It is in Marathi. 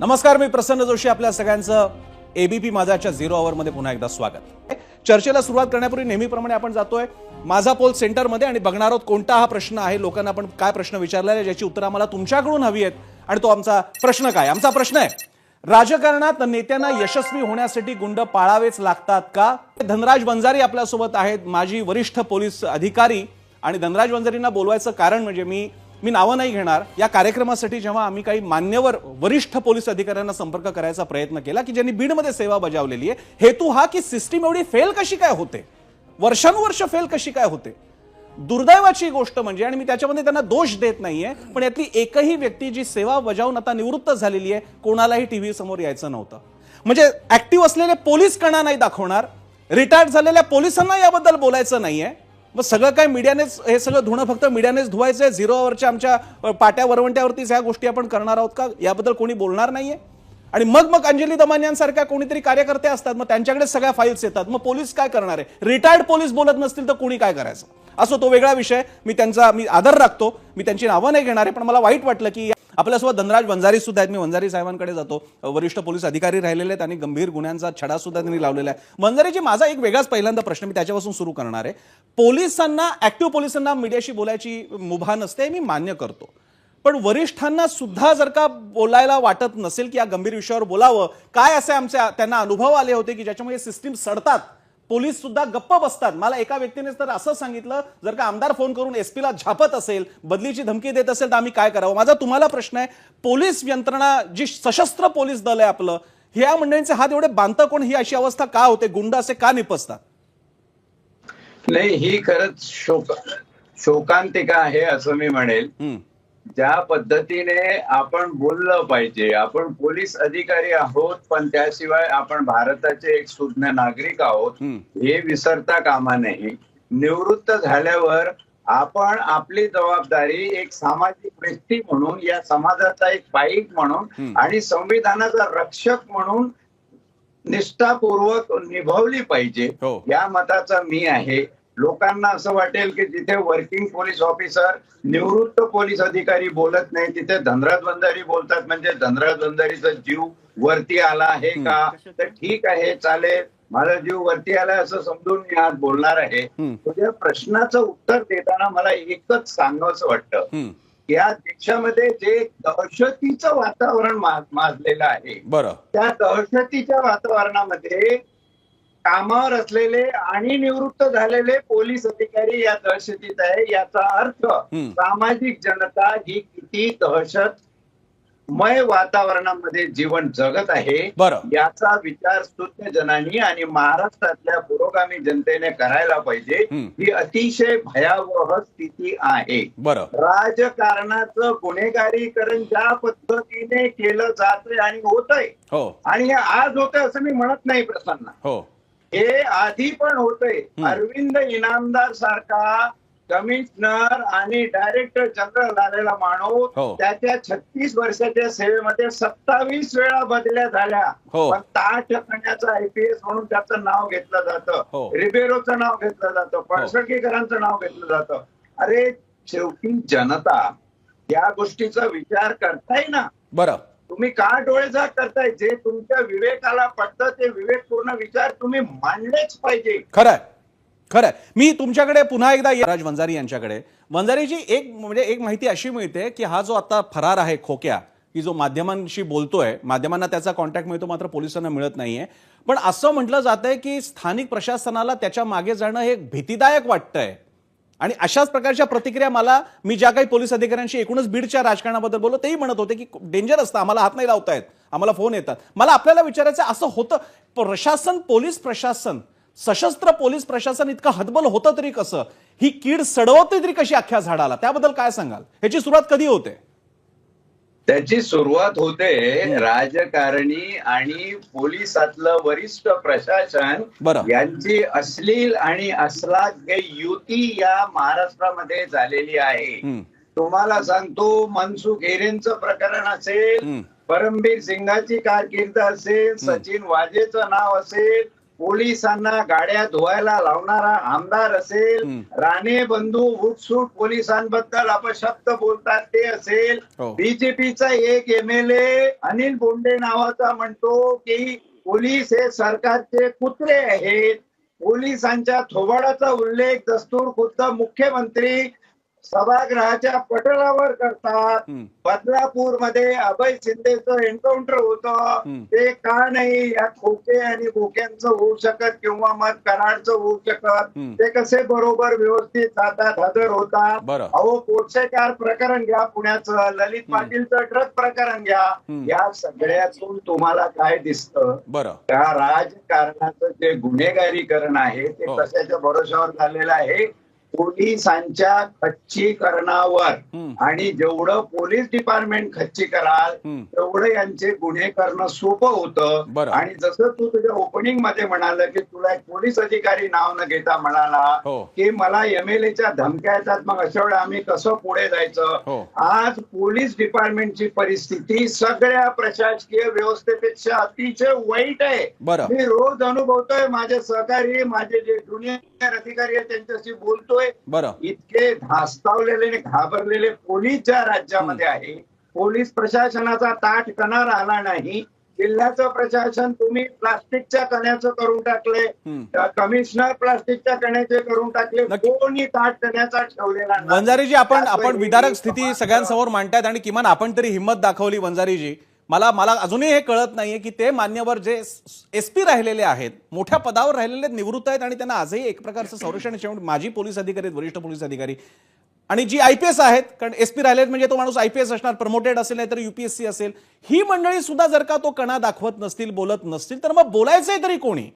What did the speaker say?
नमस्कार मी प्रसन्न जोशी आपल्या सगळ्यांचं एबीपी माझाच्या झिरो आवरमध्ये पुन्हा एकदा स्वागत. चर्चेला सुरुवात करण्यापूर्वी नेहमीप्रमाणे आपण जातोय माझा पोल सेंटरमध्ये आणि बघणार आहोत कोणता हा प्रश्न आहे लोकांना आपण काय प्रश्न विचारला आहे ज्याची उत्तरं आम्हाला तुमच्याकडून हवी आहेत आणि तो आमचा प्रश्न काय आमचा प्रश्न आहे राजकारणात नेत्यांना यशस्वी होण्यासाठी गुंड पाळावेच लागतात का? धनराज बंजारी आपल्यासोबत आहेत माजी वरिष्ठ पोलीस अधिकारी आणि धनराज बंजारींना बोलवायचं कारण म्हणजे मी मी नावं नाही घेणार. या कार्यक्रमासाठी जेव्हा आम्ही काही मान्यवर वरिष्ठ पोलीस अधिकाऱ्यांना संपर्क करायचा प्रयत्न केला की ज्यांनी बीडमध्ये सेवा बजावलेली आहे हेतू हा की सिस्टीम एवढी फेल कशी काय होते? वर्षानुवर्ष फेल कशी काय होते? दुर्दैवाची गोष्ट म्हणजे आणि मी त्याच्यामध्ये त्यांना दोष देत नाहीये पण यातली एकही व्यक्ती जी सेवा बजावून आता निवृत्त झालेली आहे कोणालाही टीव्ही समोर यायचं नव्हतं. म्हणजे ऍक्टिव्ह असलेले पोलीस कणा नाही दाखवणार रिटायर्ड झालेल्या पोलिसांना याबद्दल बोलायचं नाहीये. मग सगळं काय मीडियानेच हे सगळं धुणं फक्त मीडियानेच धुवायचंय झिरो आवरच्या आमच्या पाट्या वरवंट्यावरतीच ह्या गोष्टी आपण करणार आहोत का? याबद्दल कोणी बोलणार नाहीये. आणि मग मग अंजली दमान यांसारख्या कोणीतरी कार्यकर्ते असतात मग त्यांच्याकडे सगळ्या फाईल्स येतात. मग पोलीस काय करणार आहे? रिटायर्ड पोलीस बोलत नसतील तर कोणी काय करायचं? असो तो वेगळा विषय. मी त्यांचा मी आदर राखतो. मी त्यांची नावं नाही घेणार आहे पण मला वाईट वाटलं की आपल्यासोबत धनराज वंजारी सुद्धा आहेत. मी वंजारी साहेबांकडे जातो. वरिष्ठ पोलीस अधिकारी राहिलेले आहेत आणि गंभीर गुन्ह्यांचा छडा सुद्धा त्यांनी लावलेला आहे. वंजारीजी माझा एक वेगळाच पहिल्यांदा प्रश्न मी त्याच्यापासून सुरू करणार आहे. पोलिसांना ऍक्टिव्ह पोलिसांना मीडियाशी बोलायची मुभा नसते हे मी मान्य करतो. पण वरिष्ठांना सुद्धा जर का बोलायला वाटत नसेल की या गंभीर विषयावर बोलावं काय असे आमचे त्यांना अनुभव आले होते की ज्याच्यामुळे सिस्टीम सडतात? पोलीस सुद्धा गप्प बसतात. मला एका व्यक्तीने तर असं सांगितलं जर का आमदार फोन करून एसपीला झापत असेल बदलीची धमकी देत असेल तर आम्ही काय करावं? माझा तुम्हाला प्रश्न आहे पोलीस यंत्रणा जी सशस्त्र पोलीस दल आहे आपलं ह्या मंडळींचे हात एवढे बांधतं कोण? ही अशी अवस्था का होते? गुंड असे का निपसतात? नाही ही खरंच शोक शोकांतिका आहे असं मी म्हणेल. ज्या पद्धतीने आपण बोललं पाहिजे आपण पोलीस अधिकारी आहोत पण त्याशिवाय आपण भारताचे एक सुज्ञ नागरिक आहोत. हे विसरता कामा नये निवृत्त झाल्यावर आपण आपली जबाबदारी एक सामाजिक व्यक्ती म्हणून या समाजाचा एक पाईक म्हणून. आणि संविधानाचा रक्षक म्हणून निष्ठापूर्वक निभावली पाहिजे हो. या मताचा मी आहे लोकांना असं वाटेल की जिथे वर्किंग पोलीस ऑफिसर निवृत्त पोलीस अधिकारी बोलत नाही तिथे धनराज बंधारी बोलतात म्हणजे धनराज बंधारीचा जीव वरती आला आहे का? तर ठीक आहे चालेल. माझा जीव वरती आलाय असं समजून मी आज बोलणार आहे. तुझ्या प्रश्नाचं उत्तर देताना मला एकच सांगावंसं वाटतं. या देशामध्ये जे दहशतीचं वातावरण माजलेलं आहे बरं. त्या दहशतीच्या वातावरणामध्ये कामावर असलेले आणि निवृत्त झालेले पोलीस अधिकारी या दहशतीत आहे. याचा अर्थ. सामाजिक जनता ही किती दहशतमय वातावरणामध्ये जीवन जगत आहे. याचा विचार सुज्ञ जनांनी आणि महाराष्ट्रातल्या पुरोगामी जनतेने करायला पाहिजे. ही अतिशय भयावह स्थिती आहे. राजकारणाचं गुन्हेगारीकरण ज्या पद्धतीने केलं जातंय आणि होतंय हो. आणि हे आज होतंय असं मी म्हणत नाही प्रसन्न हो हे आधी पण होतंय हम्म. अरविंद इनामदार सारखा कमिशनर आणि डायरेक्टर जनरल झालेला हो. माणूस त्याच्या छत्तीस वर्षाच्या सेवेमध्ये सत्तावीस वेळा बदल्या झाल्या हो. पण ताठ करण्याचं आयपीएस म्हणून त्याचं नाव घेतलं हो. जातं रिबेरोचं नाव घेतलं जातं पळसळकेकरांचं नाव घेतलं जातं अरे शेवटी जनता या गोष्टीचा विचार करताय ना बरं तुम्ही का डोळेझाक करताय? जे तुमच्या विवेकाला पडतं ते विवेकपूर्ण विचार तुम्ही मांडलेच पाहिजे. खरंय. खरंय. मी तुमच्याकडे पुन्हा एकदा ये- राज वंजारी यांच्याकडे. वंजारीजी एक म्हणजे एक माहिती अशी मिळते की हा जो आता फरार आहे खोक्या की जो माध्यमांशी बोलतोय माध्यमांना त्याचा कॉन्टॅक्ट मिळतो मात्र पोलिसांना मिळत नाहीये. पण असं म्हटलं जात आहे की स्थानिक प्रशासनाला त्याच्यामागे जाणं हे भीतीदायक वाटतंय. आणि अशाच प्रकारच्या प्रतिक्रिया मला मी ज्या काही पोलीस अधिकाऱ्यांशी एकूणच बीडच्या राजकारणाबद्दल बोललो तेही म्हणत होते की डेंजर असतं आम्हाला हात नाही लावतायत आम्हाला फोन येतात. मला आपल्याला विचारायचं असं होतं प्रशासन पोलीस प्रशासन सशस्त्र पोलीस प्रशासन इतकं हतबल होतं तरी कसं? ही कीड सडवते तरी कशी अख्ख्या झाडाला? त्याबद्दल काय सांगाल? ह्याची सुरुवात कधी होते? त्याची सुरुवात होते राजकारणी आणि पोलिसातलं वरिष्ठ प्रशासन. यांची अश्लील आणि अश्लाघ्य युती या महाराष्ट्रामध्ये झालेली आहे. तुम्हाला सांगतो मनसुख हिरेंचं प्रकरण असेल. परमबीर सिंगाची कारकीर्द असेल सचिन वाजेचं नाव असेल पोलिसांना गाड्या धुवायला लावणारा आमदार असेल. राणे बंधू उठसूट पोलिसांबद्दल अपशब्द बोलतात ते असेल हो. बीजेपीचा एक M L A Anil Bonde नावाचा म्हणतो की पोलीस हे सरकारचे कुत्रे आहेत पोलिसांच्या थोबाडाचा उल्लेख दस्तूर खुद्द मुख्यमंत्री सभागृहाच्या पटलावर करतात. बदलापूरमध्ये अभय शिंदेचं एन्काउंटर होतं. ते का नाही या खोके आणि खोक्यांचं होऊ शकत किंवा मग कराडचं होऊ शकत. ते कसे बरोबर व्यवस्थित जातात हजर होतात. अहो पोटसेकार प्रकरण घ्या पुण्याचं ललित पाटीलचं ट्रक प्रकरण घ्या. या सगळ्यातून तुम्हाला काय दिसतं त्या राजकारणाचं जे गुन्हेगारीकरण आहे ते हो. कशाच्या भरोशावर झालेलं आहे पोलिसांच्या खच्चीकरणावर. आणि जेवढं पोलीस डिपार्टमेंट खच्ची कराल. तेवढं यांचे गुन्हे करणं सोपं होतं. आणि जसं तू तुझ्या ओपनिंगमध्ये म्हणाल की तुला एक पोलीस अधिकारी नाव न घेता म्हणाला हो. की मला एमएलएच्या धमक्या येतात मग अशा वेळेला आम्ही कसं पुढे हो. जायचं आज पोलीस डिपार्टमेंटची परिस्थिती सगळ्या प्रशासकीय व्यवस्थेपेक्षा अतिशय वाईट आहे. मी रोज अनुभवतोय माझे सहकारी माझे जे ज्युनियर अधिकारी आहेत त्यांच्याशी बोलतोय बरं. इतके धास्तावलेले आणि घाबरलेले पोलीस ज्या राज्यामध्ये आहे पोलीस प्रशासनाचा ताट कणा राहिला नाही. जिल्ह्याचं प्रशासन तुम्ही प्लास्टिकच्या कण्याचं करून टाकले. कमिशनर प्लास्टिकच्या कण्याचे करून टाकले. कोणी ताट कण्याचा ठेवलेला. वंजारीजी आपण आपण विदारक स्थिती सगळ्यांसमोर मांडतायत आणि किमान आपण तरी हिंमत दाखवली वंजारीजी. मला मला अजूनही हे कळत नाहीये की ते मान्यवर जे एस पी राहिलेले आहेत मोठ्या पदावर राहिलेले आहेत, निवृत्त आहेत आणि त्यांना आजही एक प्रकारचं संरक्षण आहे. माजी पोलीस अधिकारी आहेत, वरिष्ठ पोलीस अधिकारी. आणि जी आय पी एस आहेत कारण एस पी राहिले आहेत म्हणजे तो माणूस आय पी एस असणार प्रमोटेड असेल नाही तर युपीएससी असेल. ही मंडळी सुद्धा जर का तो कणा दाखवत नसतील बोलत नसतील तर मग बोलायचंय तरी कोणी?